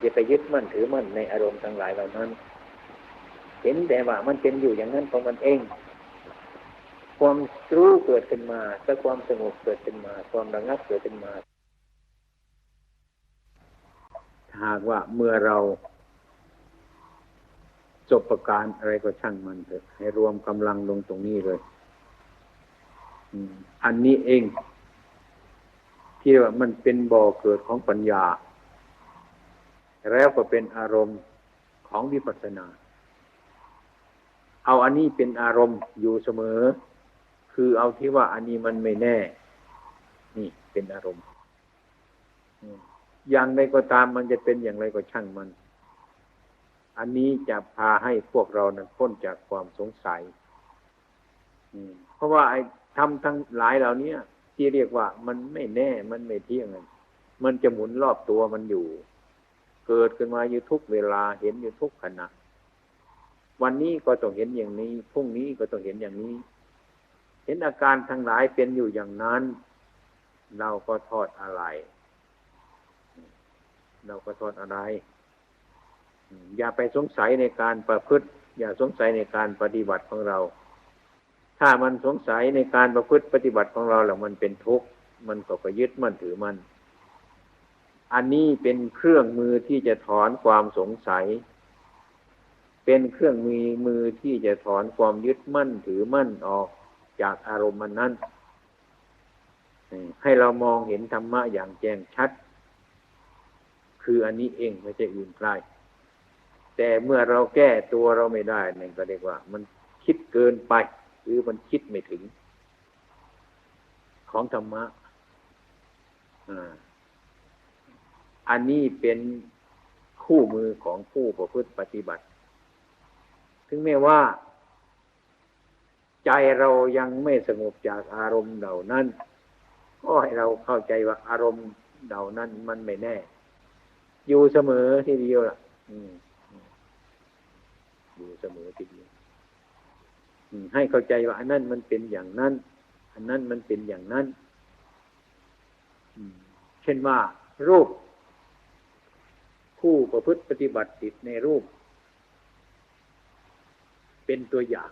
อย่าไปยึดมั่นถือมั่นในอารมณ์ทั้งหลายเหล่านั้น เห็นแต่ว่ามันเป็นอยู่อย่างนั้นของมันเอง ความรู้เกิดขึ้นมาถ้าความสงบเกิดขึ้นมา ความระงับเกิดขึ้นมา หากว่าเมื่อเราจบประการอะไรก็ช่างมันเถอะ ให้รวมกำลังลงตรงนี้เลยอันนี้เอง ที่ว่ามันเป็นบ่อเกิดของปัญญา แล้วก็เป็นอารมณ์ของวิปัสสนา เอาอันนี้เป็นอารมณ์อยู่เสมอ คือเอาที่ว่าอันนี้มันไม่แน่ นี่เป็นอารมณ์อย่างใดก็ตามมันจะเป็นอย่างไรก็ช่างมัน อันนี้จะพาให้พวกเรานั้นพ้นจากความสงสัยเพราะว่าไอ้ทำทั้งหลายเหล่านี้ที่เรียกว่ามันไม่แน่ มันไม่เที่ยง มันจะหมุนรอบตัวมันอยู่ เกิดขึ้นมาอยู่ทุกเวลาเห็นอยู่ทุกขณะวันนี้ก็ต้องเห็นอย่างนี้พรุ่งนี้ก็ต้องเห็นอย่างนี้ เห็นอาการทั้งหลายเป็นอยู่อย่างนั้น เราก็ทอดอะไร เราก็ทอดอะไร อย่าไปสงสัยในการประพฤติ อย่าสงสัยในการปฏิบัติของเรา ถ้ามันสงสัยในการประพฤติปฏิบัติของเราแล้วมันเป็นทุกข์มันก็ไปยึดมั่นถือมัน อันนี้เป็นเครื่องมือที่จะถอนความสงสัย เป็นเครื่องมือมือที่จะถอนความยึดมั่นถือมั่นออกจากอารมณ์มันนั้น ให้เรามองเห็นธรรมะอย่างแจ้งชัด คืออันนี้เองไม่ใช่อื่นไกลแต่เมื่อเราแก้ตัวเราไม่ได้นั่นก็เรียกว่า มันคิดเกินไป หรือมันคิดไม่ถึง ของธรรมะอั อันนี้เป็นคู่มือของผู้ประพฤติปฏิบัติ ถึงแม้ว่า ใจเรายังไม่สงบจากอารมณ์เหล่านั้น ก็ให้เราเข้าใจว่าอารมณ์เหล่านั้นมันไม่แน่ อยู่เสมอทีเดียวล่ะอยู่เสมอทีเดียวให้เข้าใจว่าอันนั้นมันเป็นอย่างนั้น อันนั้นมันเป็นอย่างนั้น เช่นว่ารูป ผู้ประพฤติปฏิบัติติดในรูป เป็นตัวอย่าง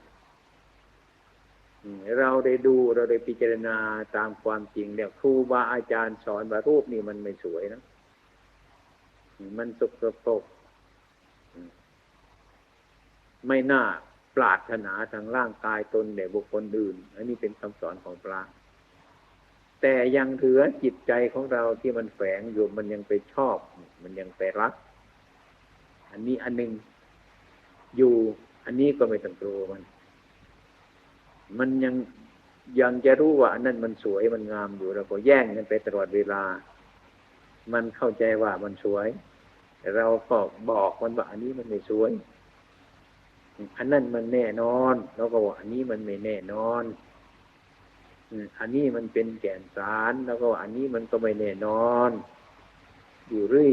เราได้ดูเราได้พิจารณาตามความจริงเนี่ยครูบาอาจารย์สอนว่ารูปนี่มันไม่สวยนะ มันสกปรกไม่น่าปรารถนาทางร่างกายตนแด่บุคคลอื่น อันนี้เป็นคำสอนของพระแต่ยังเถือจิตใจของเราที่มันแฝงอยู่มันยังไปชอบ มันยังไปรัก อันนี้อันหนึ่งอยู่ อันนี้ก็ไม่ต้องกลัวมัน มันยังยังจะรู้ว่า อันนั้นมันสวยมันงามอยู่เราก็แย่งกันไปตลอดเวลา มันเข้าใจว่ามันสวยแต่เราก็บอกมันว่าอันนี้มันไม่สวย อันนั้นมันแน่นอนเราก็ว่าอันนี้มันไม่แน่นอนอันนี้มันเป็นแก่นสารแล้วก็อันนี้มันก็ไม่แน่นอน อยู่เรื่อย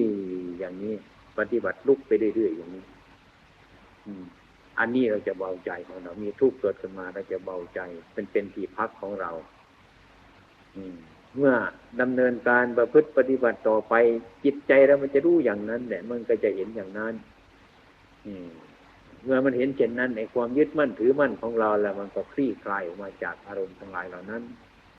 อย่างนี้ ปฏิบัติลุกไปเรื่อยๆอย่างนี้อันนี้เราจะเบาใจของเรา มีทุกข์เกิดขึ้นมาเราจะเบาใจ เป็นเป็นที่พักของเราเมื่อดำเนินการประพฤติปฏิบัติต่อไป จิตใจเรามันจะรู้อย่างนั้นแหละมันก็จะเห็นอย่างนั้น อืมเมื่อมันเห็นเช่นนั้นในความยึดมั่นถือมั่นของเราแล้วมันก็คลี่คลายออกมาจากอารมณ์ทั้งหลายเหล่านั้น